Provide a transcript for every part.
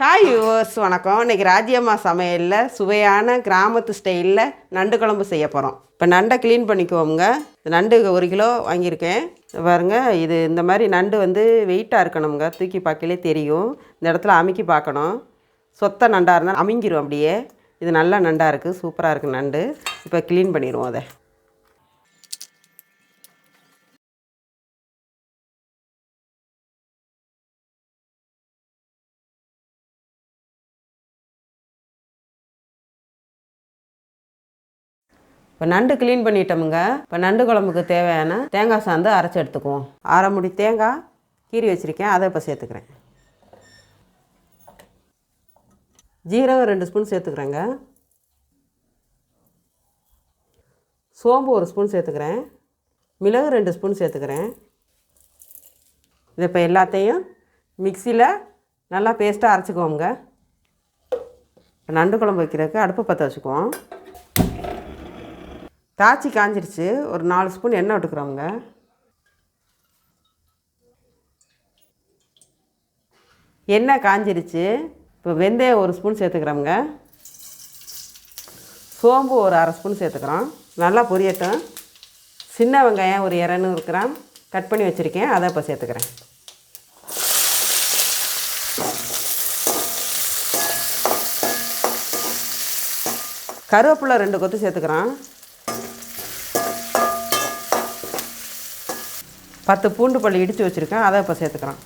Hi viewers வணக்கம். இன்னைக்கு ராஜ்யம்மா சமையலில் சுவையான கிராமத்து ஸ்டைலில் நண்டு குழம்பு செய்ய போகிறோம் இப்போ நண்டை க்ளீன் பண்ணிக்குவோங்க நண்டு ஒரு கிலோ வாங்கியிருக்கேன். பாருங்கள் இது இந்த மாதிரி நண்டு வந்து வெயிட்டாக இருக்கணுங்க தூக்கி பார்க்கலே தெரியும். இந்த இடத்துல அமுக்கி பார்க்கணும். சொத்த நண்டாக இருந்தால் அமுங்கிரும் அப்படியே. இது நல்லா நண்டாக இருக்குது சூப்பராக இருக்குது நண்டு. இப்போ க்ளீன் பண்ணிடுவோம் அதை. இப்போ நண்டு க்ளீன் பண்ணிட்டோமுங்க. இப்போ நண்டு குழம்புக்கு தேவையான தேங்காய் சாந்து அரைச்சி எடுத்துக்குவோம். அரை முடி தேங்காய் கீறி வச்சுருக்கேன். அதை இப்போ சேர்த்துக்கிறேன். ஜீரகம் ரெண்டு ஸ்பூன் சேர்த்துக்கிறேங்க. சோம்பு ஒரு ஸ்பூன் சேர்த்துக்கிறேன். மிளகு ரெண்டு ஸ்பூன் சேர்த்துக்கிறேன். இது இப்போ எல்லாத்தையும் மிக்சியில் நல்லா பேஸ்ட்டாக அரைச்சிக்குவோங்க இப்போ நண்டு குழம்பு வைக்கிறதுக்கு அடுப்பு பற்ற வச்சுக்குவோம். தாச்சி காஞ்சிருச்சு. ஒரு நாலு ஸ்பூன் எண்ணெய் விட்டுக்கிறோங்க எண்ணெய் காஞ்சிருச்சு. இப்போ வெந்தயம் ஒரு ஸ்பூன் சேர்த்துக்கிறோங்க சோம்பு ஒரு அரை ஸ்பூன் சேர்த்துக்கிறோம். நல்லா பொரியட்டும். சின்ன வெங்காயம் ஒரு இரநூறு கிராம் கட் பண்ணி வச்சுருக்கேன். அதை இப்போ சேர்த்துக்கிறேன். கருவேப்பிலை ரெண்டு கொத்து சேர்த்துக்கிறோம். பத்து பூண்டு பள்ளி இடித்து வச்சுருக்கேன் அதை இப்போ சேர்த்துக்கிறேன்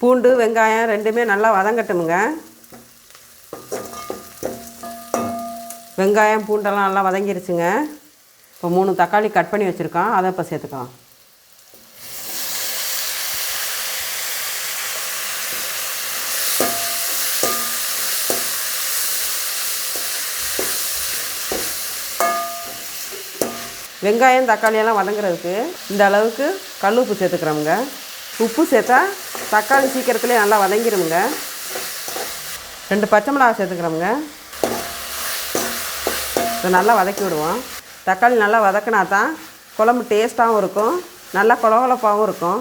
பூண்டு வெங்காயம் ரெண்டுமே நல்லா வதங்கட்டுமுங்க. வெங்காயம் பூண்டெல்லாம் நல்லா வதங்கிருச்சுங்க. இப்போ மூணு தக்காளி கட் பண்ணி வச்சுருக்கோம் அதை இப்போ சேர்த்துக்கலாம். வெங்காயம் தக்காளியெல்லாம் வதங்குறதுக்கு இந்த அளவுக்கு கல் உப்பு சேர்த்துக்கிறோமுங்க. உப்பு சேர்த்தா தக்காளி சீக்கிரத்துலேயே நல்லா வதங்கிடுமுங்க ரெண்டு பச்சை மிளகா சேர்த்துக்கிறோமுங்க. இதை நல்லா வதக்கி விடுவோம். தக்காளி நல்லா வதக்கினா தான் குழம்பு டேஸ்ட்டாகவும் இருக்கும். நல்லா குழகுழப்பாகவும் இருக்கும்.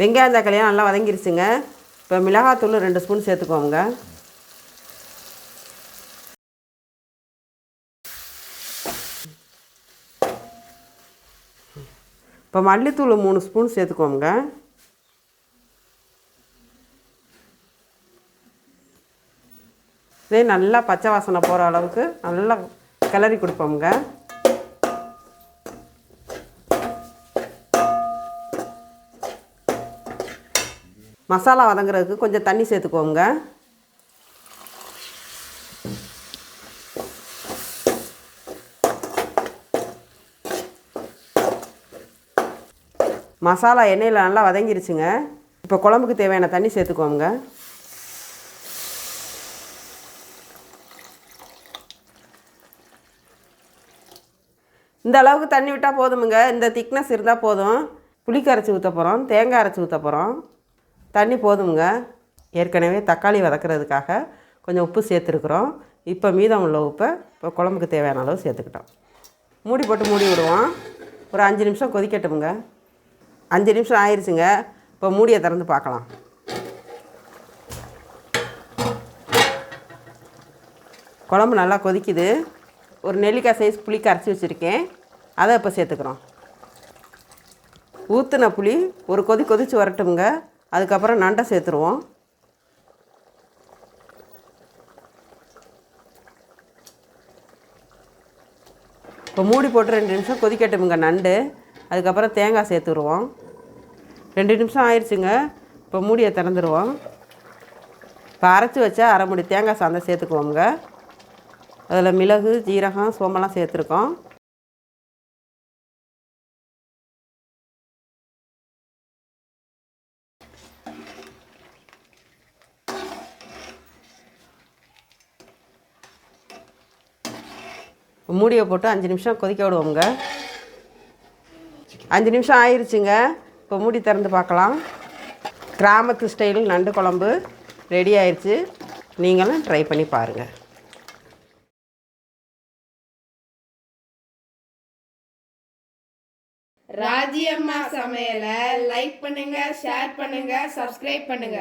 வெங்காயம் தக்காளியாக நல்லா வதங்கிருச்சுங்க. இப்போ மிளகாத்தூள் ரெண்டு ஸ்பூன் சேர்த்துக்கோங்க இப்போ மல்லித்தூள் மூணு ஸ்பூன் சேர்த்துக்கோங்க. இதே நல்லா பச்சை வாசனை போகிற அளவுக்கு நல்லா கிளறி கொடுப்போங்க மசாலா வதங்குறதுக்கு கொஞ்சம் தண்ணி சேர்த்துக்கோங்க. மசாலா எண்ணெயில் நல்லா வதங்கிருச்சுங்க. இப்போ குழம்புக்கு தேவையான தண்ணி சேர்த்துக்கோங்க. இந்த அளவுக்கு தண்ணி விட்டால் போதுமுங்க. இந்த திக்னஸ் இருந்தால் போதும். புளி கரைச்சி ஊற்ற போகிறோம் தேங்காய் அரைச்சி ஊற்ற போகிறோம் தண்ணி போதுமுங்க. ஏற்கனவே தக்காளி வதக்கிறதுக்காக கொஞ்சம் உப்பு சேர்த்துருக்குறோம். இப்போ மீதம் உள்ள உப்பை இப்போ குழம்புக்கு தேவையான அளவு சேர்த்துக்கிட்டோம். மூடி போட்டு மூடி விடுவோம். ஒரு அஞ்சு நிமிஷம் கொதிக்கட்டுமுங்க. அஞ்சு நிமிஷம் ஆயிடுச்சுங்க இப்போ மூடியை திறந்து பார்க்கலாம். குழம்பு நல்லா கொதிக்குது. ஒரு நெல்லிக்காய் சைஸ் புளி கரைச்சி வச்சுருக்கேன். அதை இப்போ சேர்த்துக்கிறோம். ஊற்றின புளி ஒரு கொதி கொதித்து வரட்டுங்க அதுக்கப்புறம் நண்டை சேர்த்துருவோம். இப்போ மூடி போட்டு ரெண்டு நிமிஷம் கொதிக்கட்டுமுங்க நண்டு. அதுக்கப்புறம் தேங்காய் சேர்த்துருவோம். ரெண்டு நிமிஷம் ஆயிடுச்சுங்க இப்போ மூடியை திறந்துருவோம். இப்போ அரைச்சி வச்சா அரை மூடி தேங்காய் சாந்தை சேர்த்துக்குவோங்க அதில் மிளகு ஜீரகம் சோம்பெல்லாம் சேர்த்துருக்கோம். மூடியை போட்டு அஞ்சு நிமிஷம் கொதிக்க விடுவோங்க அஞ்சு நிமிஷம் ஆயிருச்சுங்க. இப்போ மூடி திறந்து பார்க்கலாம். கிராமத்து ஸ்டைல் நண்டு குழம்பு ரெடி ஆயிடுச்சு நீங்களும் ட்ரை பண்ணி பாருங்கள் ராஜியம்மா சமையலை லைக் பண்ணுங்க ஷேர் பண்ணுங்க சப்ஸ்கிரைப் பண்ணுங்க.